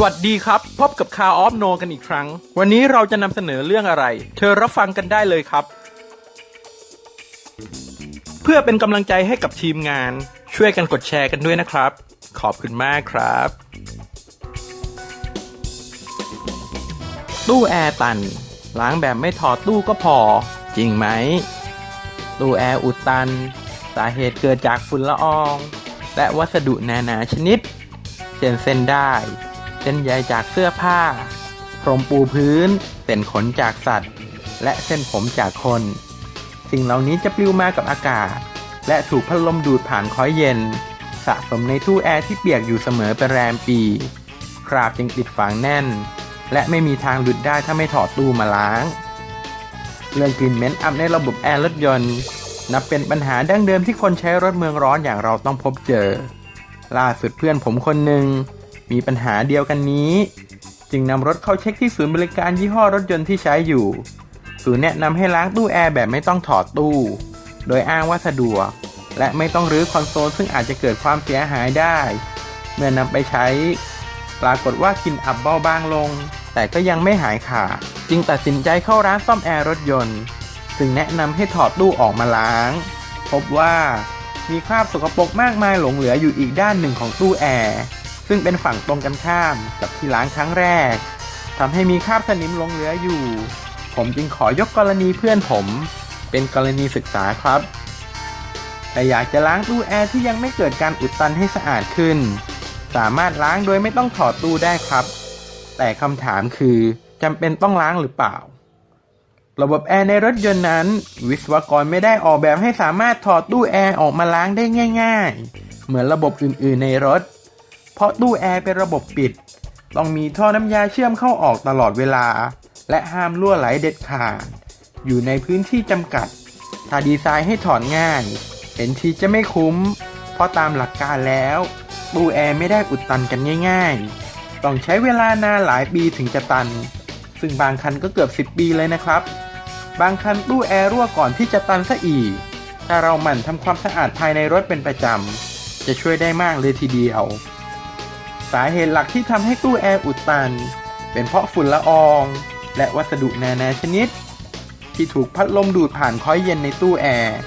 สวัสดีครับ พบกับคาออฟโนกันอีกครั้ง วันนี้เราจะนำเสนอเรื่องอะไร เธอรับฟังกันได้เลยครับ เพื่อเป็นกำลังใจให้กับทีมงาน ช่วยกันกดแชร์กันด้วยนะครับ ขอบคุณมากครับ ตู้แอร์ตัน ล้างแบบไม่ถอดตู้ก็พอ จริงไหม ตู้แอร์อุดตัน สาเหตุเกิดจากฝุ่นละออง และวัสดุนานาชนิดเช่นเส้นได้ ส้นใยจากเสื้อผ้า พรมปูพื้น เส้นขนจากสัตว์ และเส้นผมจากคน สิ่งเหล่านี้จะปลิวมากับอากาศ และถูกพัดลมดูดผ่านคอยเย็น สะสมในตู้แอร์ที่เปียกอยู่เสมอเป็นแรมปี คราบจึงติดฝังแน่น และไม่มีทางหลุดได้ถ้าไม่ถอดตู้มาล้าง เรื่องกลิ่นเหม็นอับในระบบแอร์รถยนต์นับเป็นปัญหาดั้งเดิมที่คนใช้รถเมืองร้อนอย่างเราต้องพบเจอ ล่าสุดเพื่อนผมคนหนึ่ง มีปัญหาเดียวกันนี้ จึงนำรถเข้าเช็คที่ศูนย์บริการยี่ห้อรถยนต์ที่ใช้อยู่ ศูนย์แนะนำให้ล้างตู้แอร์แบบไม่ต้องถอดตู้ โดยอ้างว่าสะดวก และไม่ต้องรื้อคอนโซลซึ่งอาจจะเกิดความเสียหายได้ เมื่อนำไปใช้ ปรากฏว่ากลิ่นอับเบาบางลง แต่ก็ยังไม่หายขาดจึงตัดสินใจเข้าร้านซ่อมแอร์รถยนต์ซึ่งแนะนำให้ถอดตู้ออกมาล้าง พบว่ามีคราบสกปรกมากมายหลงเหลืออยู่อีกด้านหนึ่งของตู้แอร์ ซึ่งเป็นฝั่งตรงกันข้ามกับที่ล้างครั้งแรกทำให้มีคราบสนิมหลงเหลืออยู่ ผมจึงขอยกกรณีเพื่อนผม เป็นกรณีศึกษาครับ แต่อยากจะล้างตู้แอร์ที่ยังไม่เกิดการอุดตันให้สะอาดขึ้น สามารถล้างโดยไม่ต้องถอดตู้ได้ครับ แต่คำถามคือจำเป็นต้องล้างหรือเปล่า ระบบแอร์ในรถยนต์นั้น วิศวกรไม่ได้ออกแบบให้สามารถถอดตู้แอร์ออกมาล้างได้ง่าย ๆ เหมือนระบบอื่นๆในรถ เพราะตู้แอร์เป็นระบบปิด ต้องมีท่อน้ำยาเชื่อมเข้าออกตลอดเวลา และห้ามรั่วไหลเด็ดขาด อยู่ในพื้นที่จำกัด ถ้าดีไซน์ให้ถอดง่าย เห็นทีจะไม่คุ้ม เพราะตามหลักการแล้ว ตู้แอร์ไม่ได้อุดตันกันง่ายๆ ต้องใช้เวลานานหลายปีถึงจะตัน ซึ่งบางคันก็เกือบ 10 ปีเลยนะครับ บางคันตู้แอร์รั่วก่อนที่จะตันซะอีก ถ้าเราหมั่นทำความสะอาดภายในรถเป็นประจำจะช่วยได้มากเลยทีเดียว สาเหตุหลักที่ทำให้ตู้แอร์อุดตัน เป็นเพราะฝุ่นละออง และวัสดุนานาชนิด ที่ถูกพัดลมดูดผ่านคอยเย็นในตู้แอร์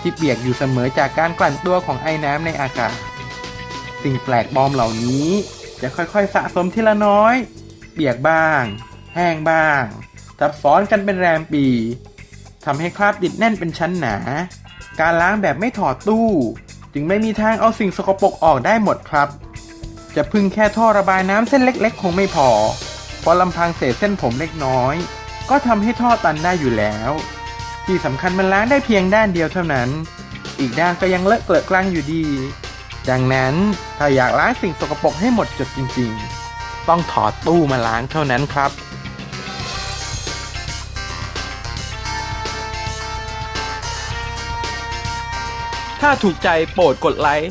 ที่เปียกอยู่เสมอจากการกลั่นตัวของไอ้น้ำในอากาศ สิ่งแปลกปลอมเหล่านี้จะค่อยๆ สะสมทีละน้อย เปียกบ้าง แห้งบ้างทับซ้อนกันเป็นแรมปีทำให้คราบติดแน่นเป็นชั้นหนา การล้างแบบไม่ถอดตู้ จึงไม่มีทางเอาสิ่งสกปรกออกได้หมดครับ จะพึ่งแค่ท่อระบายน้ำเส้นเล็ก ๆ คงไม่พอ เพราะลำพังเศษเส้นผมเล็กน้อย ก็ทำให้ท่อตันได้อยู่แล้ว ที่สำคัญมันล้างได้เพียงด้านเดียวเท่านั้น อีกด้านก็ยังเลอะเกลอะกลางอยู่ดี ดังนั้นถ้าอยากล้างสิ่งสกปรกให้หมดจดจริง ๆ ต้องถอดตู้มาล้างเท่านั้นครับถ้าถูกใจโปรดกดไลค์